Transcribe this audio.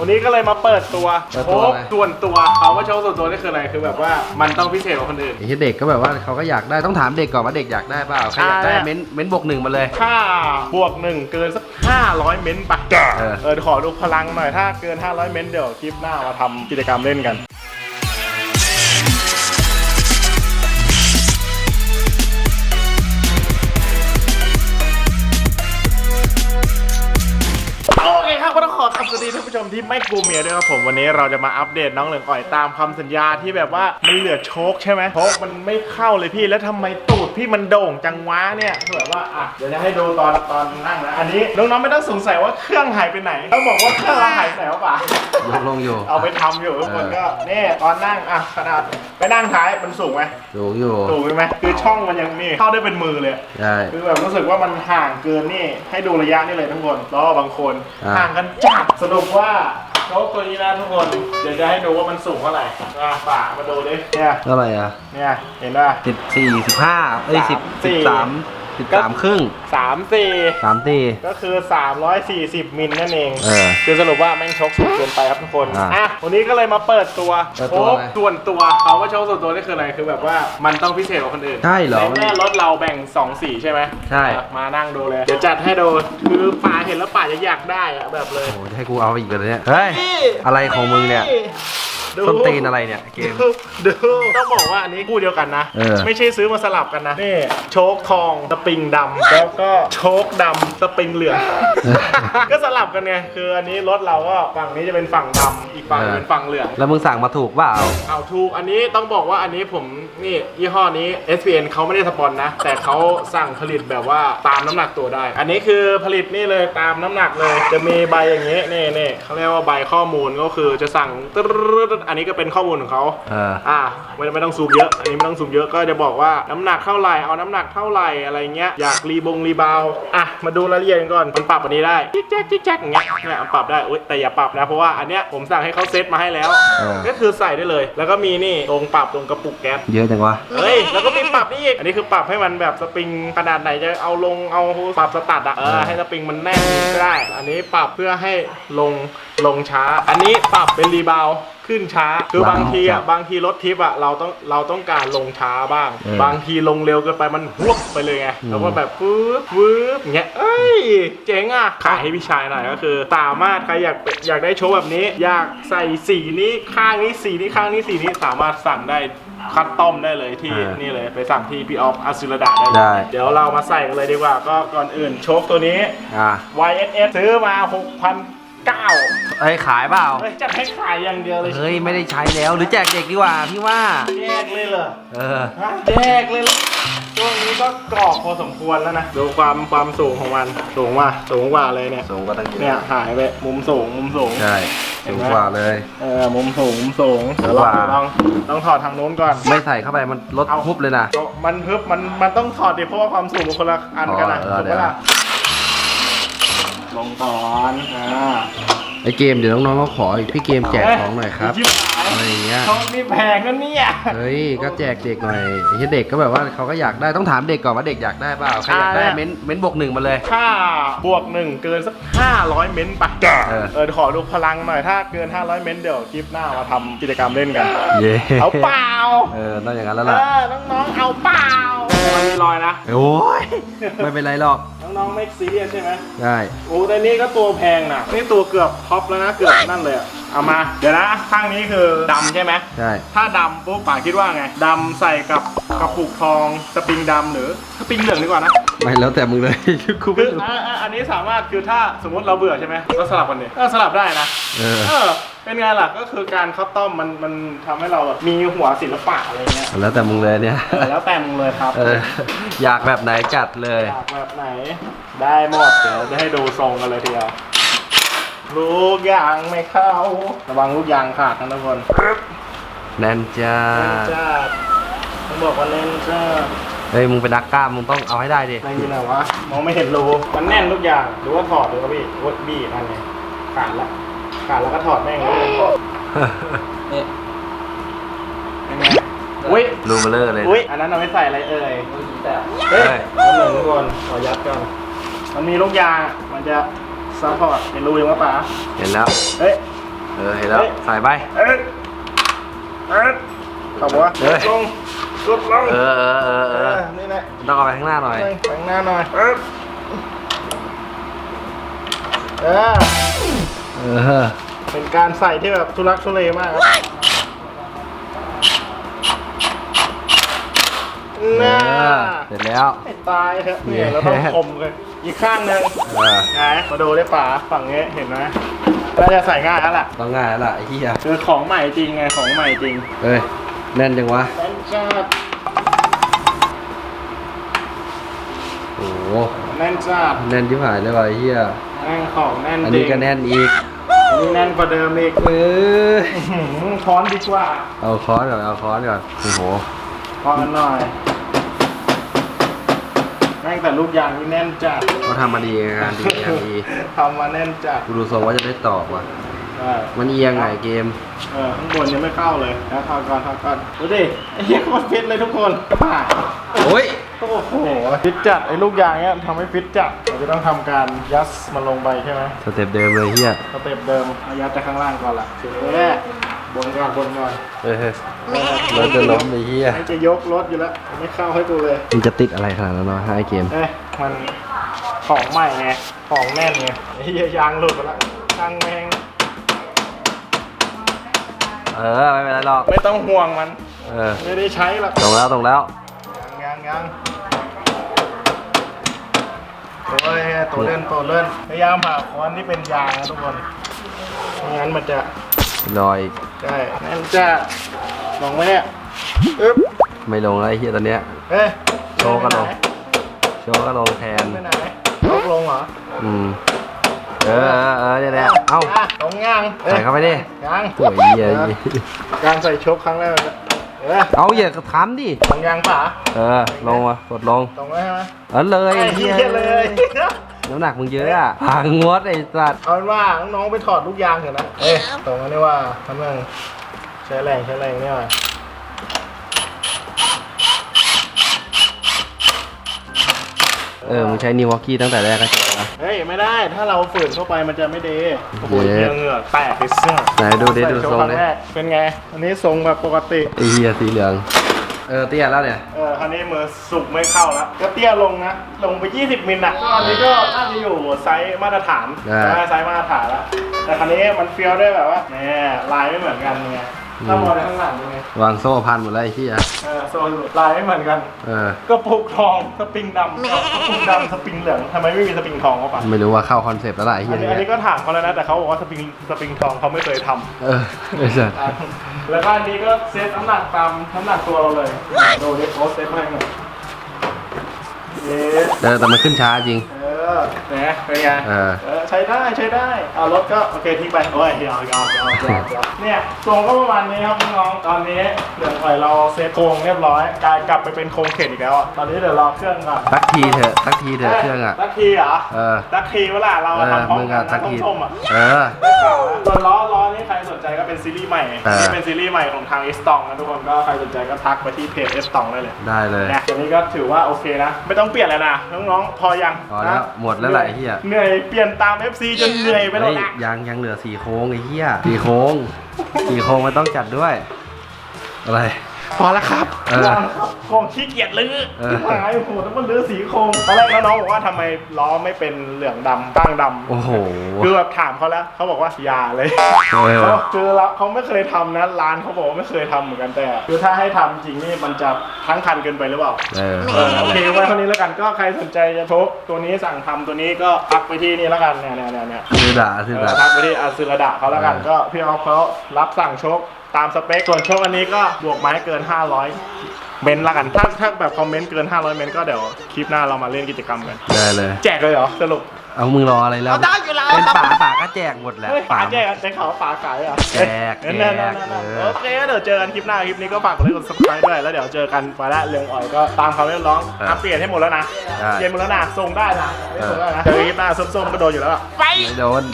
วันนี้ก็เลยมาเปิดตัวเปิดโชตัวคอะไร ส่วนตัวเขาว่าโชคส่วนตัวนี่คืออะไรคือแบบว่ามันต้องพิเศษกว่าคนอื่น ไอ้ที่เด็กก็แบบว่าเขาก็อยากได้ต้องถามเด็กก่อนว่าเด็กอยากได้เปล่าใครอยากได้อ่า เม้นเม้นบวกหนึ่งมาเลย ถ้าบวกหนึ่งเกินสัก 500 เม้นต์ไปเออ เออขอดูพลังหน่อยถ้าเกิน 500 เม้นต์เดี๋ยวคลิปหน้ามาทำกิจกรรมเล่นกัน ท่านผู้ชมที่ไม่กลัวเมียด้วยครับผมวันนี้เราจะมาอัปเดตน้องเหลืองอ่อยตามคำสัญญาที่แบบว่ามันเหลือโชคใช่ไหมโชคมันไม่เข้าเลยพี่แล้วทำไมตูดพี่มันโด่งจังวะเนี่ยคือแบบว่าอะเดี๋ยวจะให้ดูตอนตอนนั่งนะอันนี้น้องๆไม่ต้องสงสัยว่าเครื่องหายไปไหนต้องบอกว่าเครื่องเราหายไปไหนวะป่ะ ยกลงอยู่ เอาไปทำอยู่ทุกคนเออก็นี่ตอนนั่งอะขนาดไปนั่งท้ายมันสูงไหมสูงอยู่ สูงไหมคือช่องมันยังนี่เข้าได้เป็นมือเลยใช่คือแบบรู้สึกว่ามันห่างเกินนี่ให้ดูระยะนี่เลยทุกคนแล้วบางคนอ่า ห่างกันจัดสรุปว่า โชคตัวนี้นะทุกคน เดี๋ยวจะให้ดูว่ามันสูงเท่าไหร่อะป่ามาดูดิเนี่ย เท่าไหร่อะเนี่ย เห็นป่ะสิบสี่สิบห้าเอ้ยสิบสามสี่สิบสาม สิบสามครึ่งสามสี่สามตีก็คือ 340 มิลนั่นเอง เออ คือสรุปว่าแม่งชกสูงเกินไปครับทุกคนอะอะวันนี้ก็เลยมาเปิดตัวเปิดโชตัวคอะไรส่วนตัวเขาว่าโชคส่วนตัวนี่คืออะไรคือแบบว่ามันต้องพิเศษกว่าคนอื่นใช่เหรอในเมื่อรถเราแบ่งสองสีใช่ไหมใช่ อะมานั่งดูเลย เดี๋ยวจัดให้ดูคือป่าเห็นแล้วป่าจะอยากได้อะแบบเลยโอ้โหจะให้กูเอาอีกเลยเนี่ย เฮ้ย อะไรของมึงเนี่ยดู ส้นตีนอะไรเนี่ยเกมดูดูต้องบอกว่าอันนี้คู่เดียวกันนะ เออ ไม่ใช่ซื้อมาสลับกันนะ นี่โชคทองสปริงดำแล้วก็โชคดำสปริงเหลือง ก็สลับกันไงคืออันนี้รถเราก็ฝั่งนี้จะเป็นฝั่งดำอีกฝั่งนึงเป็นฝั่งเหลือง แล้วมึงสั่งมาถูกเปล่า เอาถูกอันนี้ต้องบอกว่าอันนี้ผมนี่ยี่ห้อนี้ SPN เขาไม่ได้สปอนนะ แต่เขาสั่งผลิตแบบว่าตามน้ำหนักตัวได้ อันนี้คือผลิตนี่เลยตามน้ำหนักเลย จะมีใบอย่างนี้นี่นี่เขาเรียกว่าใบข้อมูลก็คือจะสั่งตึ๊ดอันนี้ก็เป็นข้อมูลของเขาเออ อ่าไม่ไม่ต้องซูมเยอะ อันนี้ไม่ต้องซูมเยอะก็จะบอกว่าน้ำหนักเท่าไหร่เอาน้ำหนักเท่าไหร่อะไรเงี้ยอยากรีบงรีบาวอะมาดูรายละเอียดกันก่อนมันปรับอันนี้ได้จิ๊กแจ๊กจิ๊กแจ๊กอย่างเงี้ยเนี่ยมันปรับได้อุ๊ยแต่อย่าปรับนะเพราะว่าอันเนี้ยผมสั่งให้เขาเซตมาให้แล้วเออก็คือใส่ได้เลย แล้วก็มีนี่ตรงปรับตรงกระปุกแก๊ส เยอะจังวะ เฮ้ย แล้วก็มีปรับนี่อีก อันนี้คือปรับให้มันแบบสปริงขนาดไหนจะเอาลงเอาปรับสตัดอะเออให้สปริงมันแน่นก็ได้ อันนี้ปรับเพื่อให้ลงลงช้า อันนี้ปรับเป็นรีบาวด์ ขึ้นช้า คือบางทีอะบางทีรถทิปอะเราต้องเราต้องการลงช้าบ้างเออบางทีลงเร็วเกินไปมันหวบไปเลยไงอืมแล้วก็แบบฟืบฟืบอย่างเงี้ยเอ้ยเจ๋งอะขายให้พี่ชายหน่อยก็คือสามารถใครอยากอยากได้โชว์แบบนี้ อยากใส่สีนี้ข้างนี้สีนี้ข้างนี้สีนี้สามารถสั่งได้คัดต้อมได้เลยที่อ่านี่นี่เลยไปสั่งที่พี่ออฟอัสุรดาได้เลยได้เดี๋ยวเรามาใส่กันเลยดีกว่าก็ก่อนอื่นโชคตัวนี้อะ YSS ซื้อมา6,900 เอ้ยขายเปล่า เฮ้ยจะให้ขายอย่างเดียวเลยเฮ้ยไม่ได้ใช้แล้ว หรือแจกเด็กดีกว่าพี่ว่า แยกเลยเหรอเออ ฮะแยกเลยเหรอช่วงนี้ก็กรอบพอสมควรแล้วนะดูความความสูงของมันสูงว่าสูงกว่าเลยเนี่ยสูงกว่าตั้งเยอะเนี่ยหายไปมุมสูงมุมสูง ใช่สูงกว่าเลย เออมุมสูงมุมสูงสูเดี๋ยงวกลอว่างลองต้องถอดทางโน้นก่อน ไม่ใส่เข้าไปมันลดเอาทุบเลยนะ มันพึบมันมันต้องถอดดิเพราะว่าความสูงมันคนละอันกันนะอ๋อเออถูกปะล่ะ ลงก่อนอ่าไอเกมเดี๋ยวน้องๆเขาขออีกพี่เกมแจกของหน่อยครับชิบหายอะไรอย่างเงี้ย เขานี่แพงนะเนี่ยเฮ้ยก็แจกเด็กหน่อยไอ้ที่เด็กก็แบบว่าเขาก็อยากได้ต้องถามเด็กก่อนว่าเด็กอยากได้เปล่าใครอยากได้อ่าเม้นเม้นบวกหนึ่งมาเลย ถ้าบวกหนึ่งเกินสัก 500 เม้นต์ไปเออ เออขอดูพลังหน่อยถ้าเกิน 500 เม้นต์เดี๋ยวคลิปหน้ามาทำกิจกรรมเล่นกัน เย่เอาเปล่า เออต้องอย่างนั้นแล้วเอล่ะอ น้องๆ เอาเปล่ามันมีรอยนะ โอ้ยไม่เป็นไรหรอก น้องๆไม่ซีเรียสใช่ไหมได้ โอ้แต่นี่ก็ตัวแพงนะนี่ตัวเกือบท็อปแล้วนะ เกือบนั่นเลยอะ เอามา เดี๋ยวนะ ข้างนี้คือดำใช่ไหมใช่ ถ้าดำปุ๊บป๋าคิดว่าไงดำใส่กับกระปุกทองสปริงดำหรือสปริงเหลืองดีกว่านะ ไม่แล้วแต่มึงเลย กูคืไม่อรู้ อะอะอันนี้สามารถคือถ้าสมมติเราเบื่อใช่ไหมก็สลับกันเลยก็สลับได้นะเออ เออเป็นไงล่ะก็คือการคัสตอมมันมันทำให้เราแบบมีหัวศิลปะอะไรเงี้ยแล้วแต่มึงเลยเนี่ย เออแล้วแต่มึงเลยครับเออ อยากแบบไหนจัดเลย อยากแบบไหน ได้หมดเดี๋ยวจะให้ดูทรงกันเลยทีเดียว ลูกยางไม่เข้า ระวังลูกยางขาดนะทุกคนแน่นจ้าเล่นจ้าต้องบอกว่าเล่นจ้าเฮ้ยมึงเป็นนักกล้ามมึงต้องเอาให้ได้ดิในนี้ไหนวะมองไม่เห็นรูมันแน่นทุกอย่างหรือว่าถอดหรือว่าพี่วดบี้นั่นไงขาดละขาดแล้วก็ถอดแม่งเลยนี่เป็นไงอุ้ยรูเบลเลอร์เลยอุ้ยอันนั้นเอาไว้ใส่อะไรเอ่ยเฮ้เฮ้ยยเอาหนึ่งทุกคนขอยัดก่อนมันมีลูกยางอะมันจะ ซัพพอร์ตเห็นรูยังวะป๋าเห็นแล้ว เฮ้ย เออ เห็นแล้วเฮ้ยใส่ไป เอ๊ะเอ๊ะขับวะเฮ้ย ลงกดลงเออเออเออเออนี่แหละต้องเอาไปข้างหน้าหน่อย ไปข้างหน้าหน่อยเอ๊ะเออเออ เป็นการใส่ที่แบบทุลักทุเลมากครับเอน่าอ เสร็จแล้วไม่ตายครับเนี่ยเราต้องคมเลย อีกข้างหนึ่งเออไงมาดูได้ป่าฝั่งนี้เห็นไหมน่าจะใส่ง่ายแล้วล่ะต้องง่ายแล้วล่ะไอ้เหี้ยคือของใหม่จริงไงของใหม่จริงเอ้ยแน่นจังวะแฟนชาติโอ้โหแน่นชาติแน่นที่หายเลยว่ะไอ้เหี้ยแน่นของแน่นอันจรินี้งก็แน่นอีกอันนี้แน่นกว่าเดิมอีกเอ้ยอื้อหือช้อนดีกว่าเอาค้อนก่อนเอาค้อนก่อนโอ้โหพอกันหน่อย แม่งแต่ลูกยางนี่แน่นจัดเขาทำมาดีงานดีงานดีทำมาแน่นจัดกูดูทรงว่าจะได้ตอบว่ะใช่มันเอียงไงเกมเออข้างบนยังไม่เข้าเลยนะทอก่อนทอก่อนดูดิไอ้เหี้ยโคตรฟิตเลยทุกคนผ่าโอ้ยโอ้โหฟิตจัดไอ้ลูกยางเนี้ยทำให้ฟิตจัดเราจะต้องทำการยัดมันลงไปใช่ไหมสเต็ปเดิมเลยเฮียสเต็ปเดิมเอายัดจากข้างล่างก่อนล่ะเจ๊ บนก่อนบนก่อนเออรถจะล้มไอ้เฮียให้จะยกรถอยู่แล้วไม่เข้าให้กูเลยมันจะติดอะไรขนาดนั้นวะไอ้เกมเอ้ยมันของใหม่ไงของแน่นไงไอ้เหี้ยยางหลุดไปแล้วช่างแม่งเออไม่เป็นไรหรอกไม่ต้องห่วงมัน เออไม่ได้ใช้หรอกตรงแล้วตรงแล้วยังยังโอ้ยตัวเล่นตัวเล่นพยายามหาค้อนที่เป็นยางนะทุกคนไม่งั้นมันจะ รอยอีกใช่นั่นจะลงไหมเนี่ยอึ๊บไม่ลงแล้วไอ้เฮียตอนเนี้ย เฮ้ยโชว์กันลง โชว์ก็ลงแทน ไปไหนลงลงเหรออืม เออเออเออเนี่ยแหละเอ้าะลงยังอ้ยใส่เข้าไปดิยังสวยเหี้ยการใส่ชกครั้งแรกเลยเออเอาอย่าทำดิ ลงยังป่ะเออ ลงมากดลงตรงไหมใช่ไหมเออเลยไอ้ไอ้เหี้เฮียยเลย น้ำหนักมึงเยอะอะพังงดไอ้สัตว์เอาเป็นว่าน้องๆไปถอดลูกยางเถอะนะเอ้ยตรงนั้นนี่ว่าทำไมใช้แรงใช้แรงเนี่ยว่ะเออมึงใช้นิววอกกี้ตั้งแต่แรกก็เจ๋งนะ เฮ้ยไม่ได้ถ้าเราฝืนเข้าไปมันจะไม่ดีโอ้โหเย้ เหงื่อเหงื่อแตกไปเสื้อไหนดูดิดูใโชทรงว์ครั้ดิงแรกเป็นไง อันนี้ทรงแบบปกติไอ้เฮียสีเหลือง เออเตี้ยแล้วเนี่ย เออคราวนี้มือสุกไม่เข้าแล้วก็เตี้ยลงนะ ลงไป 20 มิลอะตอนนี้ก็น่าจะอยู่ไซส์มาตรฐานอ่า ไซส์มาตรฐานแล้ว แต่คราวนี้มันเฟี้ยวด้วยแบบว่าแหมลายไม่เหมือนกันไง ถ้ามองในข้างหลังเป็นไงวางโซ่พันหมดแล้วไอ้เฮียเออโซนลายไม่เหมือนกัน เออก็ปุกทองสปริงดำกระปุกดำสปริงเหลืองทำไมไม่มีสปริงทองเขาปะไม่รู้ว่าเข้าคอนเซปต์แล้วล่ะไอ้เฮีอัยนนี้เนี่อันนี้ยก็ถามเขาแล้วนะแต่เขาบอกว่าสปริงสปริงทองเขาไม่เคยทเออไอ้สัตว์ำแล้วก็อันนี้ก็เซตน้ำหนักตามน้ำหนักตัวเราเลยดูดิโค้ชเซตมาให้หน่อยเย้เออแต่มันขึ้นช้าจริง เออเนี่ยเป็นไงเออ เออ ใช้ได้ใช้ได้เอารถก็โอเคทิ้งไปโอ้ยยาวยาวยาวยาวยาวเนี่ยทรงก็ประมาณนี้ครับน้องๆตอนนี้เหลืองไฟเราเซตโครงเรียบร้อยกลายกลับไปเป็นโครงเข็นอีกแล้วอะตอนนี้เดี๋ยวรอเครื่องก่อนสักทีเถอะสักทีเถอะเครื่องอะสักทีเหรอเออสักทีเวลาเราเออทำพร้อมมึงกัอะนสันะกท่านทีผู้ชมอะเออได้ข่าวนะส่วนล้อล้อนี่ใครสนใจก็เป็นซีรีส์ใหม่เออที่เป็นซีรีส์ใหม่ของทางเอสตองนะทุกคนก็ใครสนใจก็ทักไปที่เพจเอสตองได้เลยได้เลยนะตัวนี้ก็ถือว่าโอเคนะ ไม่ต้องเปลี่ยนแล้วนะน้องๆพอยังพอแล้วนะหมดแล้วแหละไอ้เหี้ยเหนื่อยเปลี่ยนตาม FC จนเหนื่อยไปแล้วเฮ้ยนะยังยังเหลือสี่โค้งไอ้เหี้ยสี่โค้งสี่โค้งมันต้องจัดด้วย อะไร พอแล้วครับ เออโครงขี้เกียจลื้อเออ หายโอ้โหต้องมาลื้อสีโครงตอนแรกน้องๆบอกว่าทำไมล้อไม่เป็นเหลืองดำตั้งดำ โอ้โห คือแบบถามเขาแล้วเขาบอกว่าอย่าเลยเออ เขาคือเราเขาไม่เคยทำนะร้านเขาบอกว่าไม่เคยทำเหมือนกันแต่ คือถ้าให้ทำจริงนี่มันจะทั้งคันเกินไปหรือเปล่าเออ เออโอเคไว้เท่านี้แล้วกันก็ใครสนใจจะชกตัวนี้สั่งทำตัวนี้ก็ทักไปที่นี่แล้วกันเนี่ยเนี่ยเนี่ยเนี่ยคือด่าคือเอด่า อทักไปที่อาซึระดะเขาแล้วกันเออก็พี่ออฟเขารับสั่งชกตามสเปคส่วนชกอันนี้ก็บวกไม้เกิน 500 เมนต์ละกัน ถ้าถ้าแบบคอมเมนต์เกิน 500 เมนต์ก็เดี๋ยวคลิปหน้าเรามาเล่นกิจกรรมกัน ได้เลย แจกเลยเหรอสรุป เอามึงรออะไรแล้วเอาได้อยู่แล้วเป็นครับ ป่าป่าก็แจกหมดแหละเฮ้ยฝาแจกอะในเขาฝาขายอะแจกเอ้ยนั่นนั่นแจกนั่นเออ โอเคเดี๋ยวเจอกันคลิปหน้าคลิปนี้ก็ฝากกดไลค์กด subscribe ด้วย แล้วเดี๋ยวเจอกันไปละเรื่องอ่อยก็ตามคำเรียกร้องอัปเปลี่ยนให้หมดแล้วนะได้ เปลี่ยนหมดแล้วนะส่งได้นะไม่ส่งได้นะเจอกันคลิปหน้าส้มๆก็โดนอยู่แล้วอะ ไป ไม่โดน